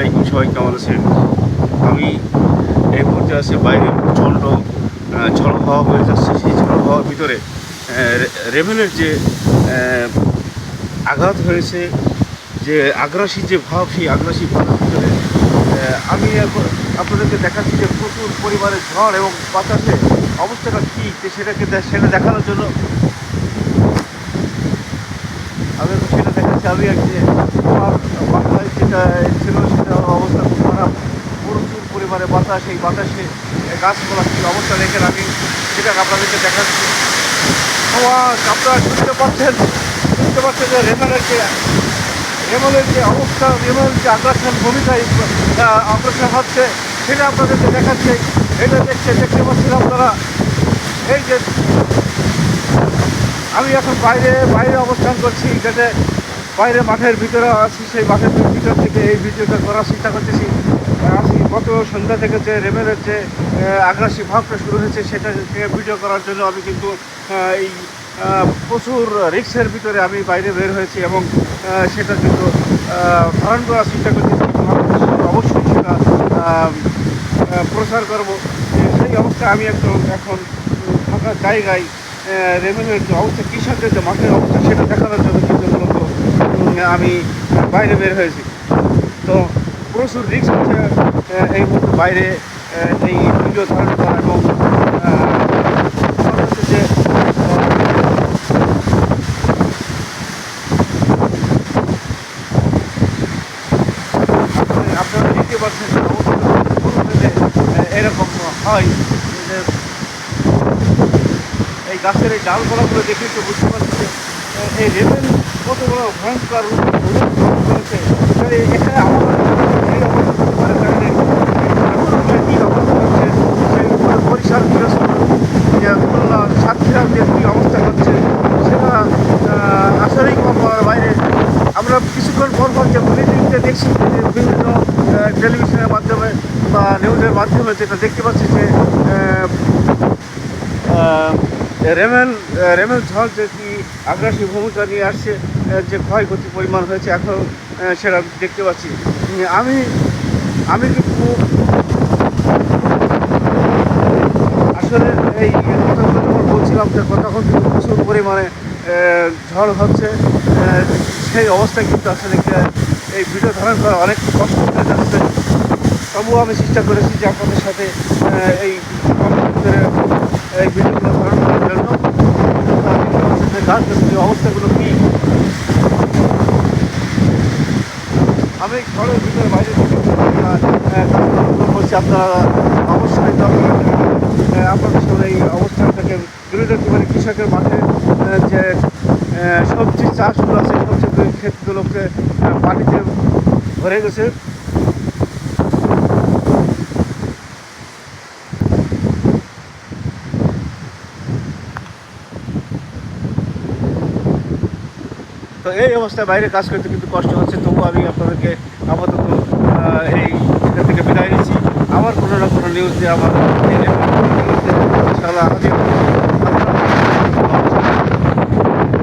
সবাই কেমন আছেন? আমি এই মুহূর্তে আছি বাইরে প্রচণ্ড ঝড় হাওয়া হয়ে যাচ্ছে। সেই ঝড় হাওয়ার ভিতরে আহ, রে- রেভেলের যে আঘাত হয়েছে যে আগ্রাসী যে ভাব সেই আগ্রাসী ভাবের ভিতরে আমি এখন আপনাদেরকে দেখাচ্ছি যে প্রচুর পরিমাণে ঝড় এবং বাতাসে অবস্থাটা কী সেটাকে সেটা দেখানোর জন্য আমি সেটা দেখাচ্ছি। আমি এক যে আমার বাসায় যেটা ছিল সেটা অবস্থা খুব খারাপ প্রচুর পরিমাণে বাতাস, এই বাতাসে গাছপালা কী অবস্থা দেখেন আমি সেটা আপনাদেরকে দেখাচ্ছি। আপনারা শুনতে পাচ্ছেন শুনতে পাচ্ছেন যে রেমানের যে রেমলের যে অবস্থা রেমল যে আগ্রাসন ভূমিকায় অগ্রসর হচ্ছে, সেটা আপনাদেরকে দেখাচ্ছে। এটা দেখছে, দেখতে পাচ্ছেন আপনারা? এই যে আমি এখন বাইরে বাইরে অবস্থান করছি যাতে বাইরে মাঠের ভিতরে আছি, সেই মাঠের ভিতর থেকে এই ভিডিওটা করার চেষ্টা করতেছি। আছি গত সন্ধ্যা থেকে যে রেমেলের যে আগ্রাসী ভাবটা শুরু হয়েছে, সেটা থেকে ভিডিও করার জন্য আমি কিন্তু এই প্রচুর রিক্সের ভিতরে আমি বাইরে বের হয়েছি এবং সেটা কিন্তু ধারণ করার চেষ্টা করতেছি। অবশ্যই সেটা প্রচার করব। সেই অবস্থায় আমি একদম এখন ফাঁকা জায়গায় রেভিনিউর যে অবস্থা, কৃষকদের যে মাঠের অবস্থা, সেটা দেখানোর জন্য কিন্তু আমি বাইরে বের হয়েছি। তো প্রচুর রিক্স হচ্ছে এই মুহূর্তে বাইরে এই ভিডিও ধারণ করা এবং আপনারা দেখতে পাচ্ছেন এরকম হয় এই গাছের এই ডালপালাগুলো দেখে একটু বুঝতে পারছি এই রেবেল কত বড় ভয়ঙ্কর রূপ করেছে অবস্থা হচ্ছে? সেই উপরে যে কী অবস্থা হচ্ছে, সেটা আসলেই বাইরে। আমরা কিছুক্ষণ পর পর যে বুলেটিনতে দেখছি বিভিন্ন টেলিভিশনের মাধ্যমে বা নিউজের মাধ্যমে যেটা দেখতে পাচ্ছি যে রেমেল রেমেল ঝড় যে কি আগ্রাসী ভূমিকা নিয়ে আসছে যে ক্ষয়ক্ষতি পরিমাণ হয়েছে, এখন সেটা দেখতে পাচ্ছি। আমি আমি কিন্তু আসলে এই কথাগুলো যখন বলছিলাম, যে কিন্তু প্রচুর পরিমাণে ঝড় হচ্ছে সেই অবস্থায় কিন্তু আসলে এই ভিডিও ধারণ করা অনেক কষ্ট হয়ে যাচ্ছে। তবুও আমি চেষ্টা করেছি যে আপনাদের সাথে এই ভিডিওগুলো ধারণ করার জন্য অবস্থাগুলো কী? আমি ঘরের ভিতরে বাইরে বলছি, আপনারা অবশ্যই আপনাদের সামনে এই অবস্থাটাকে তুলে ধরতে পারি। কৃষকের মাঠে যে সবজি চাষগুলো আছে, সবজি ক্ষেতগুলোকে পানিতে ভরে গেছে। তো এই অবস্থায় বাইরে কাজ করতে কিন্তু কষ্ট হচ্ছে তবু আমি আপনাদেরকে আপাতত এই এখান থেকে বিদায় নিচ্ছি আমার কোনো না কোনো নিউজ দিয়ে আমার হব।